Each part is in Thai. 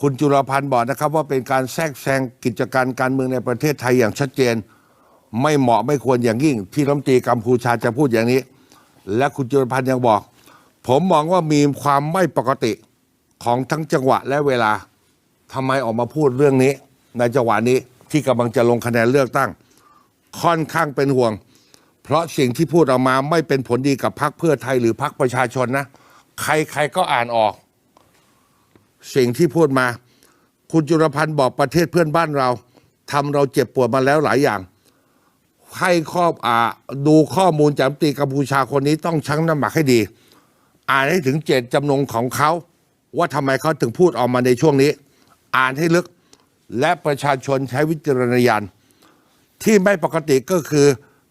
คุณจุลพันธ์บอกนะครับ ว่าเป็นการแทรกแซงกิจการการเมืองในประเทศไทยอย่างชัดเจน ไม่เหมาะไม่ควรอย่างยิ่ง ที่รัฐมนตรีกัมพูชาจะพูดอย่างนี้ และคุณจุลพันธ์ยังบอก ผมมองว่ามีความไม่ปกติของทั้งจังหวะและเวลาทำไมออกมาพูดเรื่องนี้ ในจังหวะนี้ที่กำลังจะลงคะแนนเลือกตั้ง ค่อนข้างเป็นห่วง เพราะสิ่งที่พูดออกมาไม่เป็นผลดีกับพรรคเพื่อไทยหรือพรรคประชาชนนะ ใครๆก็อ่านออก สิ่งที่พูดมา คุณจุลพันธ์บอกประเทศเพื่อนบ้านเราทำเราเจ็บปวดมาแล้วหลายอย่าง ให้ข้ออ่าดูข้อมูลจากรัฐมนตรีกัมพูชาคนนี้ต้องชั่งน้ำหนักให้ดี อ่านให้ถึงเจตจำนงของเขา ว่าทำไมเขาถึงพูดออกมาในช่วงนี้ อ่านให้ลึกและประชาชนใช้วิจารณญาณที่ไม่ปกติก็คือ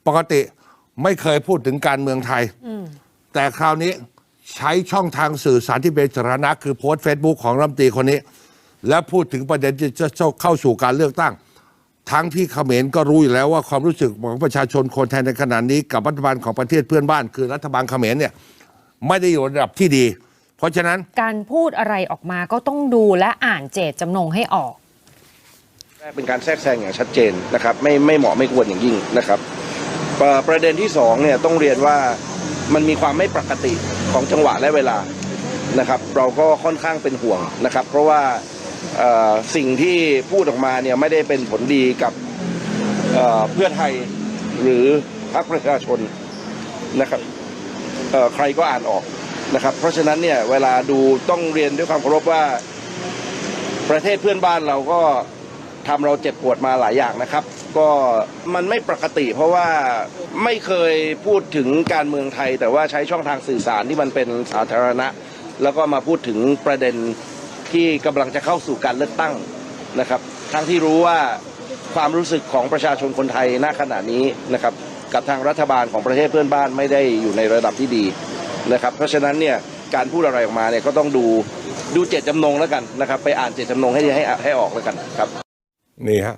ปกติไม่เคยพูดถึงการเมืองไทย แต่คราวนี้ ใช้ช่องทางสื่อสารที่เป็นสาธารณะคือโพสต์เฟซบุ๊กของรัฐมนตรีคนนี้ และพูดถึงประเด็นที่จะเข้าสู่การเลือกตั้ง ทั้งที่เขมรก็รู้อยู่แล้วว่าความรู้สึกของประชาชนคนไทยในขณะนี้กับรัฐบาลของประเทศเพื่อนบ้าน คือรัฐบาลเขมรเนี่ยไม่ได้อยู่ในระดับที่ดี เพราะฉะนั้นการพูดอะไรออกมาก็ต้องดูและอ่านเจตจำนงให้ออกแรกเป็นการแทรกแซงอย่างชัดเจนนะครับไม่ไม่เหมาะไม่ควรอย่างยิ่งนะครับเอ่อประเด็นที่สองเนี่ยต้องเรียนว่ามันมีความไม่ปกติ ของจังหวะและเวลานะครับเราก็ค่อนข้างเป็นห่วงนะครับ เพราะว่าสิ่งที่พูดออกมาเนี่ยไม่ได้เป็นผลดีกับเเพื่อไทยหรือพรรคประชาชนนะครับใครก็อ่านออกนะครับ เพราะฉะนั้นเนี่ยเวลาดูต้องเรียนด้วยความเคารพว่าประเทศเพื่อนบ้านเราก็ ทำเราเจ็บปวดมาหลายอย่างนะครับ ก็มันไม่ปกติ เพราะว่าไม่เคยพูดถึงการเมืองไทย แต่ว่าใช้ช่องทางสื่อสารที่มันเป็นสาธารณะ แล้วก็มาพูดถึงประเด็นที่กำลังจะเข้าสู่การเลือกตั้งนะครับ ทั้งที่รู้ว่าความรู้สึกของประชาชนคนไทยณขณะนี้นะครับ กับทางรัฐบาลของประเทศเพื่อนบ้านไม่ได้อยู่ในระดับที่ดีนะครับ เพราะฉะนั้นเนี่ยการพูดอะไรออกมาเนี่ยก็ต้องดูดูเจตจำนงแล้วกันนะครับ ไปอ่านเจตจำนงให้ให้ให้ออกแล้วกันครับ นี่ฮะ